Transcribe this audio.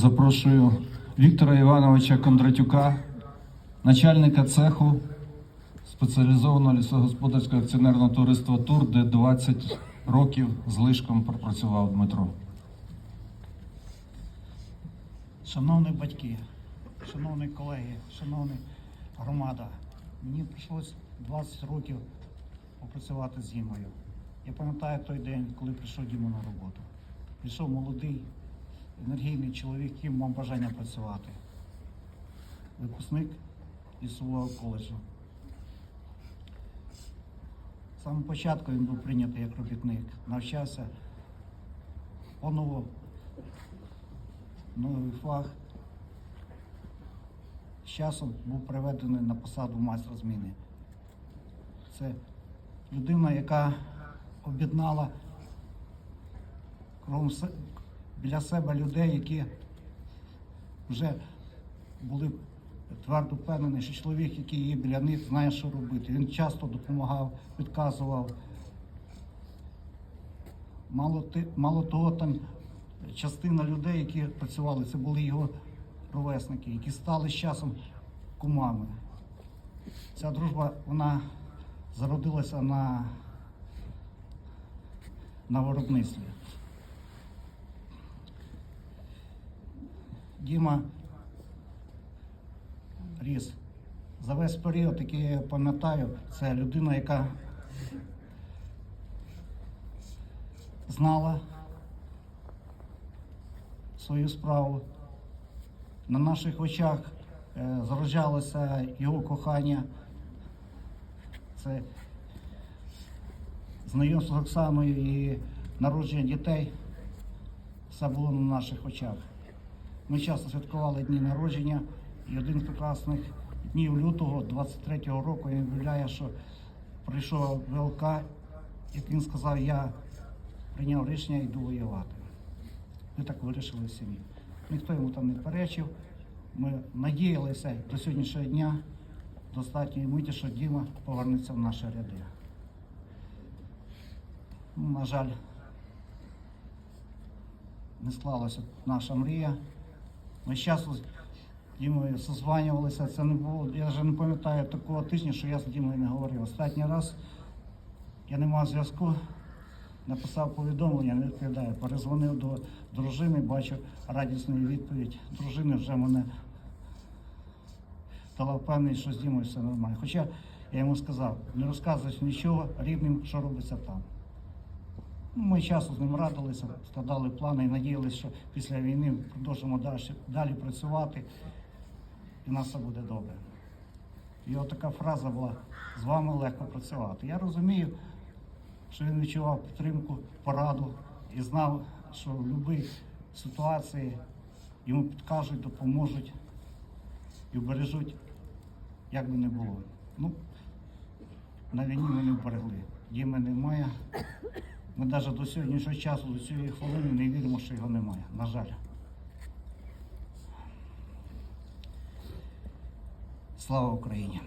запрошую Віктора Івановича Кондратюка, начальника цеху спеціалізованого лісогосподарського акціонерного товариства Тур, де 20 років з лишком пропрацював Дмитро. Шановні батьки, шановні колеги, шановні громада, мені прийшлось 20 років попрацювати з Дімою. Я пам'ятаю той день, коли прийшов Діма на роботу. Прийшов молодий, енергійний чоловік, який мав бажання працювати. Випускник лісового коледжу. З самого початку він був прийнятий як робітник, навчався по-новому новий фах. З часом був приведений на посаду майстра зміни. Це людина, яка об'єднала біля себе людей, які вже були твердо впевнені, що чоловік, який є біля них, знає, що робити. Він часто допомагав, підказував. Мало, ти, мало того, там частина людей, які працювали, це були його ровесники, які стали з часом кумами. Ця дружба вона зародилася на, на виробництві. Діма ріс. За весь період, який я пам'ятаю, це людина, яка знала свою справу. На наших очах е, зароджалося його кохання. Це знайомство з Оксаною і народження дітей. Все було на наших очах. Ми часто святкували дні народження, і один з прекрасних днів лютого 23-го року він виявляє, що прийшов ВЛК, і він сказав, я прийняв рішення йду воювати. Ми так вирішили в сім'ї. Ніхто йому там не перечив. Ми надіялися до сьогоднішнього дня достатньої миті, що Діма повернеться в наші ряди. Ну, на жаль, не склалася наша мрія. Ми часто з Дімою созванювалися. Це не було. Я вже не пам'ятаю такого тижня, що я з Дімою не говорив. Останній раз я не мав зв'язку, написав повідомлення, не відповідає. Перезвонив до дружини, бачу радісну відповідь. Дружина вже мене дала впевненість, що з Дімою все нормально. Хоча я йому сказав, не розказуй нічого рідним, що робиться там. Ми часу з ним радилися, складали плани і надіялися, що після війни продовжимо далі, далі працювати, і нас все буде добре. Його така фраза була з вами легко працювати. Я розумію, що він відчував підтримку, пораду і знав, що в будь-якій ситуації йому підкажуть, допоможуть і вбережуть, як би не було. Ну, на війні ми не вберегли. Діми немає. Ми навіть до сьогоднішнього часу, до цієї хвилини не віримо, що його немає. На жаль. Слава Україні!